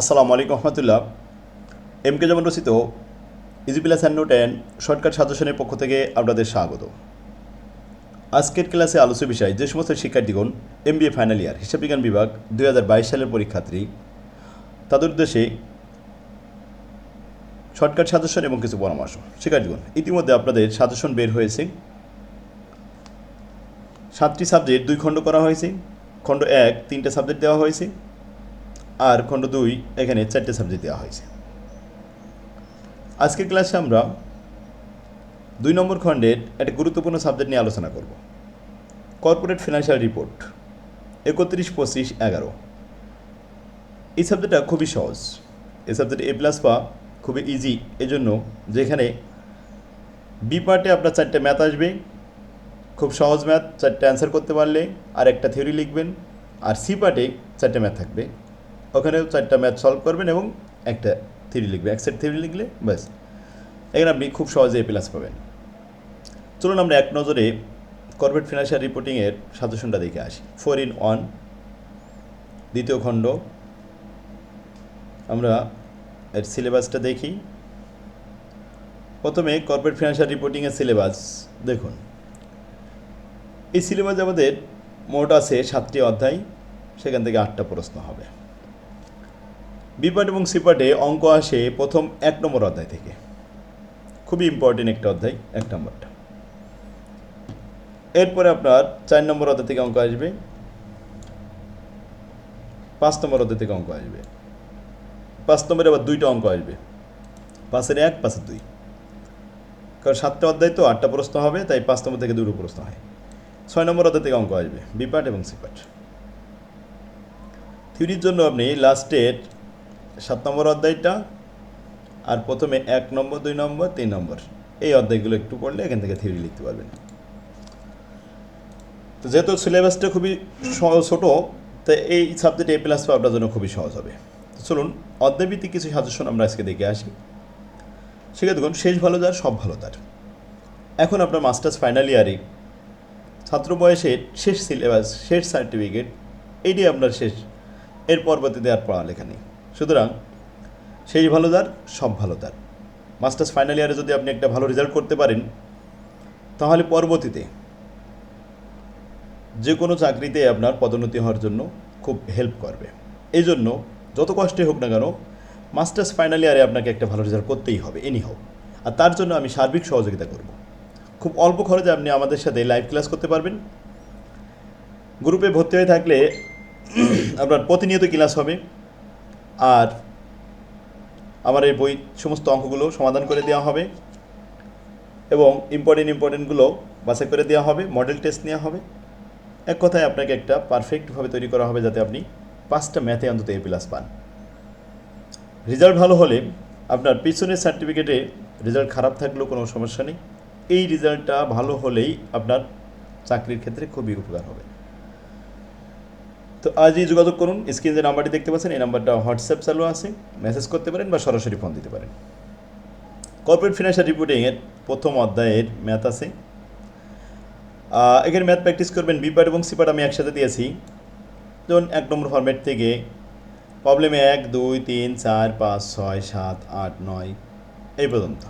আসসালামু আলাইকুম রহমতুল্লাহ। M K যেমন রচিত easy plus and note and shortcut সাজেশনের পক্ষ থেকে আপনাদের স্বাগত। আজকের ক্লাসে আলোচ্য বিষয় যে সমস্ত শিক্ষার্থীগণ এম বিএ ফাইনাল ইয়ার, হিসাব বিজ্ঞান বিভাগ দুই হাজার বাইশ সালের পরীক্ষার্থী, তাদের উদ্দেশ্যে শর্টকাট সাজেশন এবং কিছু পরামর্শ। শিক্ষার্থীগণ, ইতিমধ্যে আপনাদের সাজেশন বের হয়েছে। সাতটি সাবজেক্ট দুই খণ্ড করা হয়েছে। খণ্ড এক, তিনটে সাবজেক্ট দেওয়া হয়েছে। আর খণ্ড দুই এখানে চারটে সাবজেক্ট দেওয়া হয়েছে। আজকের ক্লাসে আমরা দুই নম্বর খণ্ডের একটা গুরুত্বপূর্ণ সাবজেক্ট নিয়ে আলোচনা করব। কর্পোরেট ফিনান্সিয়াল রিপোর্ট একত্রিশ, পঁচিশ, এগারো। এই সাবজেক্টটা খুবই সহজ। এই সাবজেক্ট এ প্লাস পা খুবই ইজি এজন্য যেখানে বি পার্টে আপনার চারটে ম্যাথ আসবে, খুব সহজ ম্যাথ চারটে অ্যান্সার করতে পারলে আর একটা থিওরি লিখবেন, আর সি পার্টে চারটে ম্যাথ থাকবে। ওখানেও চারটা ম্যাথ সলভ করবেন এবং একটা থিওরি লিখবে, এক সেট থিওরি লিখলে ব্যাস। এখানে আপনি খুব সহজে এ প্লাস পাবেন। চলুন আমরা এক নজরে কর্পোরেট ফিনান্সিয়াল রিপোর্টিংয়ের সাজেশনটা দেখে আসি। ফোর ইন ওয়ান দ্বিতীয় খণ্ড। আমরা এর সিলেবাসটা দেখি। প্রথমে কর্পোরেট ফিনান্সিয়াল রিপোর্টিংয়ের সিলেবাস দেখুন। এই সিলেবাস আমাদের মোট আছে সাতটি অধ্যায়, সেখান থেকে আটটা প্রশ্ন হবে। বিপাট এবং সিপাটে অঙ্ক আসে প্রথম এক নম্বর অধ্যায় থেকে। খুবই ইম্পর্টেন্ট একটা অধ্যায়, এক নম্বরটা। এরপরে আপনার চার নম্বর অধ্যায় থেকে অঙ্ক আসবে। পাঁচ নম্বর অধ্যায় থেকে অঙ্ক আসবে। পাঁচ নম্বরে আবার দুইটা অঙ্ক আসবে। পাঁচের এক, পাঁচের দুই। কারণ সাতটা অধ্যায় তো, আটটা প্রশ্ন হবে, তাই পাঁচ নম্বর থেকে দুটো প্রশ্ন হয়। ছয় নম্বর অধ্যায় থেকে অঙ্ক আসবে বিপাট এবং সিপাট থিওরির জন্য আপনি লাস্টের সাত নম্বর অধ্যায়টা আর প্রথমে এক নম্বর, দুই নম্বর, তিন নম্বর। এই অধ্যায়গুলো একটু পড়লে এখান থেকে থিওরি লিখতে পারবেন। তো যেহেতু সিলেবাসটা খুবই ছোট তাই এই সাবজেক্ট এ প্লাস আপনার জন্য খুবই সহজ হবে। তো চলুন, অধ্যায়ভিত্তিক কিছু সাজেশন আমরা আজকে দেখে আসি। সেক্ষেত্রে দেখুন শেষ ভালো যার সব ভালো তার। এখন আপনার মাস্টার্স ফাইনাল ইয়ারে ছাত্র বয়সের শেষ সিলেবাস শেষ সার্টিফিকেট এইটি আপনার শেষ, এর পরবর্তীতে আর পড়ালেখা নেই। সুতরাং সেই ভালো তার সব ভালো তার মাস্টার্স ফাইনাল ইয়ারে যদি আপনি একটা ভালো রেজাল্ট করতে পারেন, তাহলে পরবর্তীতে যে কোনো চাকরিতে আপনার পদোন্নতি হওয়ার জন্য খুব হেল্প করবে। এই জন্য যত কষ্টে হোক না কেন, মাস্টার্স ফাইনাল ইয়ারে আপনাকে একটা ভালো রেজাল্ট করতেই হবে এনি হোক আর তার জন্য আমি সার্বিক সহযোগিতা করব। খুব অল্প খরচে আপনি আমাদের সাথে লাইভ ক্লাস করতে পারবেন। গ্রুপে ভর্তি হয়ে থাকলে আপনার প্রতিনিয়ত ক্লাস হবে। আর আমার এই বই সমস্ত অঙ্কগুলো সমাধান করে দেওয়া হবে এবং ইম্পর্টেন্ট ইম্পর্টেন্টগুলো বাছাই করে দেওয়া হবে মডেল টেস্ট নেওয়া হবে। এক কথায় আপনাকে একটা পারফেক্টভাবে তৈরি করা হবে যাতে আপনি পাঁচটা ম্যাথে অন্তত এ প্লাস পান। রেজাল্ট ভালো হলে আপনার পিছনের সার্টিফিকেটে রেজাল্ট খারাপ থাকলেও কোনো সমস্যা নেই। এই রেজাল্টটা ভালো হলেই আপনার চাকরির ক্ষেত্রে খুবই উপকার হবে। তো আজই যোগাযোগ করুন। স্ক্রিনে যে নাম্বারটি দেখতে পাচ্ছেন, এই নাম্বারটা হোয়াটসঅ্যাপ চালু আছে। মেসেজ করতে পারেন বা সরাসরি ফোন দিতে পারেন। কর্পোরেট ফিনান্সিয়াল রিপোর্টিংয়ের প্রথম অধ্যায়ের ম্যাথ আছে। এখানে ম্যাথ প্র্যাকটিস করবেন বিপার এবং সিপার আমি একসাথে দিয়েছি। যেমন এক নম্বর ফর্ম্যাট থেকে প্রবলেমে এক, দুই, তিন, চার, পাঁচ, ছয়, সাত, আট, নয়, এই পর্যন্ত।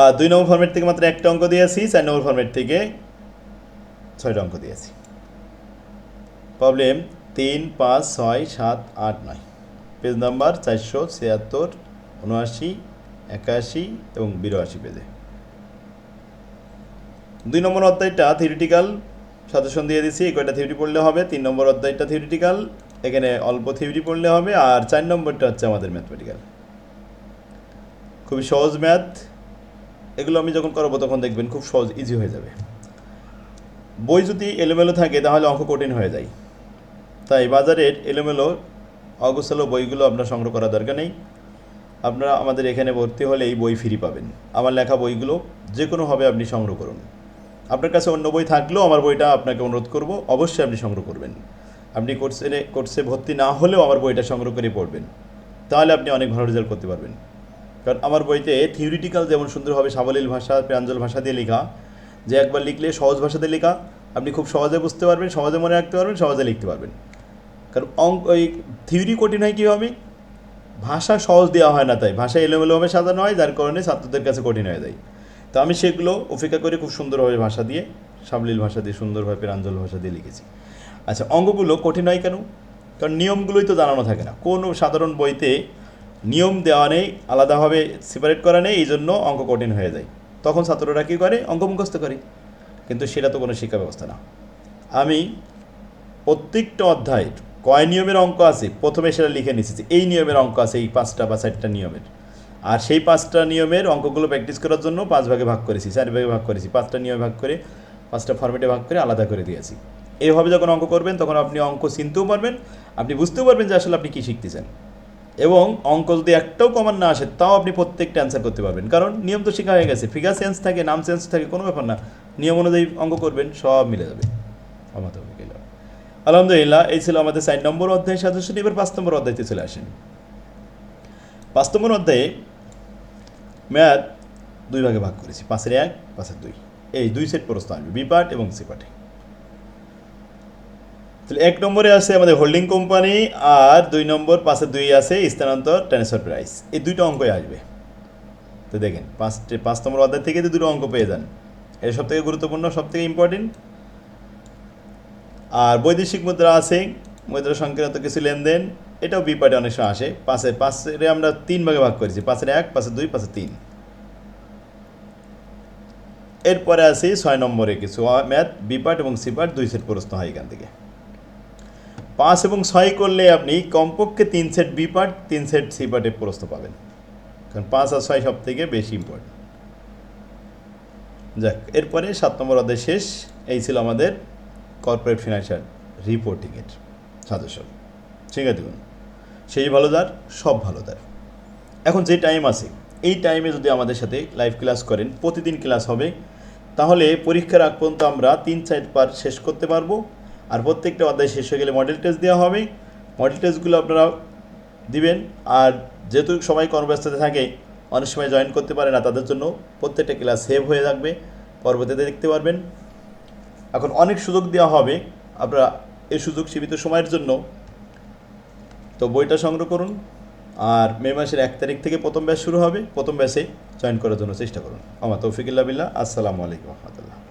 আর দুই নম্বর ফর্ম্যাট থেকে মাত্র একটা অঙ্ক দিয়েছি, চার নম্বর ফর্ম্যাট থেকে ছয়টা অঙ্ক দিয়েছি। প্রবলেম তিন পাঁচ ছয় সাত আট নয়। পেজ নাম্বার চারশো ছিয়াত্তর, উনআশি, একাশি এবং বিরাশি পেজে। দুই নম্বর অধ্যায়টা থিওরিটিক্যাল সাজেশন দিয়ে দিছি কয়টা থিওরি পড়লে হবে? তিন নম্বর অধ্যায়টা থিওরিটিক্যাল এখানে অল্প থিওরি পড়লে হবে, আর চার নম্বরটা হচ্ছে আমাদের ম্যাথমেটিক্যাল খুবই সহজ ম্যাথ এগুলো আমি যখন করব তখন দেখবেন খুব সহজ ইজি হয়ে যাবে। বই যদি এলোমেলো থাকে, তাহলে অঙ্ক কঠিন হয়ে যায়। তাই বাজারের এলোমেলো অগোছালো বইগুলো আপনার সংগ্রহ করার দরকার নেই। আপনারা আমাদের এখানে ভর্তি হলে এই বই ফ্রি পাবেন। আমার লেখা বইগুলো যে কোনোভাবে আপনি সংগ্রহ করুন। আপনার কাছে অন্য বই থাকলেও আমার বইটা আপনাকে অনুরোধ করব, অবশ্যই আপনি সংগ্রহ করবেন। আপনি কোর্সে কোর্সে ভর্তি না হলেও আমার বইটা সংগ্রহ করে পড়বেন। তাহলে আপনি অনেক ভালো রেজাল্ট করতে পারবেন। কারণ আমার বইতে থিওরিটিক্যাল যেমন সুন্দরভাবে সাবলীল ভাষা, প্রাঞ্জল ভাষা দিয়ে লেখা, যে একবার লিখলে সহজ ভাষাতে লেখা, আপনি খুব সহজে বুঝতে পারবেন, সহজে মনে রাখতে পারবেন, সহজে লিখতে পারবেন। কারণ অঙ্ক ওই থিওরি কঠিন হয় কীভাবে? ভাষা সহজ দেওয়া হয় না তাই। ভাষা এলোমেলোভাবে সাজানো হয়, যার কারণে ছাত্রদের কাছে কঠিন হয়ে যায়। তো আমি সেগুলো উপেক্ষা করে খুব সুন্দরভাবে ভাষা দিয়ে, সাবলীল ভাষা দিয়ে, সুন্দরভাবে প্রাঞ্জল ভাষা দিয়ে লিখেছি। আচ্ছা অঙ্কগুলো কঠিন হয় কেন? কারণ নিয়মগুলোই তো জানানো থাকে না। কোনো সাধারণ বইতে নিয়ম দেওয়া নেই, আলাদাভাবে সেপারেট করা নেই, এই জন্য অঙ্ক কঠিন হয়ে যায়। তখন ছাত্ররা কী করে? অঙ্ক মুখস্থ করে। কিন্তু সেটা তো কোনো শিক্ষা ব্যবস্থা না। আমি প্রত্যেকটা অধ্যায়ের কয় নিয়মের অঙ্ক আছে? প্রথমে সেটা লিখে নিচ্ছি এই নিয়মের অঙ্ক আছে, এই পাঁচটা বা চারটা নিয়মের। আর সেই পাঁচটা নিয়মের অঙ্কগুলো প্র্যাকটিস করার জন্য পাঁচ ভাগে ভাগ করেছি, চার ভাগে ভাগ করেছি। পাঁচটা নিয়মে ভাগ করে, পাঁচটা ফর্মেটে ভাগ করে আলাদা করে দিয়েছি। এইভাবে যখন অঙ্ক করবেন, তখন আপনি অঙ্ক চিনতেও পারবেন, আপনি বুঝতেও পারবেন যে আসলে আপনি কী শিখতেছেন। এবং অঙ্ক যদি একটাও কমান না আসে, তাও আপনি প্রত্যেকটা অ্যান্সার করতে পারবেন। কারণ নিয়ম তো শেখা হয়ে গেছে ফিগার সেন্স থাকে, নাম সেন্স থাকে, কোনো ব্যাপার না। নিয়ম অনুযায়ী অঙ্ক করবেন, সব মিলে যাবে। গেল আলহামদুলিল্লাহ, এই ছিল আমাদের চার নম্বর অধ্যায় সাজেশন এবার পাঁচ নম্বর অধ্যায়তে চলে আসেন। পাঁচ নম্বর অধ্যায়ে ম্যাথ দুই ভাগে ভাগ করেছি। পাঁচের এক, পাঁচের দুই। এই দুই সেট প্রশ্ন আসবে বি পার্ট এবং সি পার্টে। তাহলে এক নম্বরে আছে আমাদের হোল্ডিং কোম্পানি, আর দুই নম্বর পাশে দুই আছে স্থানান্তর, ট্রান্সফার প্রাইস। এই দুইটা অঙ্কই আসবে। তো দেখেন, পাঁচটে পাঁচ নম্বর অধ্যায় থেকে যদি দুটো অঙ্ক পেয়ে যান এটা সব থেকে গুরুত্বপূর্ণ, সব থেকে ইম্পর্টেন্ট আর বৈদেশিক মুদ্রা আছে, মুদ্রা সংক্রান্ত কিছু লেনদেন, এটাও বিপাটে অনেক সময় আসে। পাশে পাশের আমরা তিন ভাগে ভাগ করেছি পাশের এক পাশে দুই পাশে তিন। এরপরে আছে ছয় নম্বরে কিছু ম্যাথ বিপাট এবং সিপাট দুই সেট প্রশ্ন হয় এখান থেকে। পাঁচ এবং ছয় করলে আপনি কমপক্ষে তিন সেট বি পার্ট তিন সেট সি পার্টে প্রশ্ন পাবেন। কারণ পাঁচ আর ছয় সব থেকে বেশি ইম্পর্টেন্ট যাক, এরপরে সাত নম্বর অধ্যায় শেষ, এই ছিল আমাদের কর্পোরেট ফিনান্সিয়াল রিপোর্টিংয়ের সাজেশন ঠিক আছে দেখুন সেই ভালো যার সব ভালো যার এখন যে টাইম আছে, এই টাইমে যদি আমাদের সাথে লাইভ ক্লাস করেন, প্রতিদিন ক্লাস হবে, তাহলে পরীক্ষার আগ পর্যন্ত আমরা তিন চার পার শেষ করতে পারব, আর প্রত্যেকটা অধ্যায় শেষ হয়ে গেলে মডেল টেস্ট দেওয়া হবে। মডেল টেস্টগুলো আপনারা দিবেন, আর যেহেতু সবাই কর্মব্যস্ততা থাকে, অনেক সময় জয়েন করতে পারে না, তাদের জন্য প্রত্যেকটা ক্লাস সেভ হয়ে থাকবে, পরবর্তীতে দেখতে পারবেন। এখন অনেক সুযোগ দেওয়া হবে আপনারা এই সুযোগ সীমিত সময়ের জন্য। তো বইটা সংগ্রহ করুন। আর মে মাসের এক তারিখ থেকে প্রথম ব্যাচ শুরু হবে। প্রথম ব্যাচে জয়েন করার জন্য চেষ্টা করুন। আমার তৌফিকুল্লাহ বিল্লাহ। আসসালামু আলাইকুম রহমতুল্লাহ।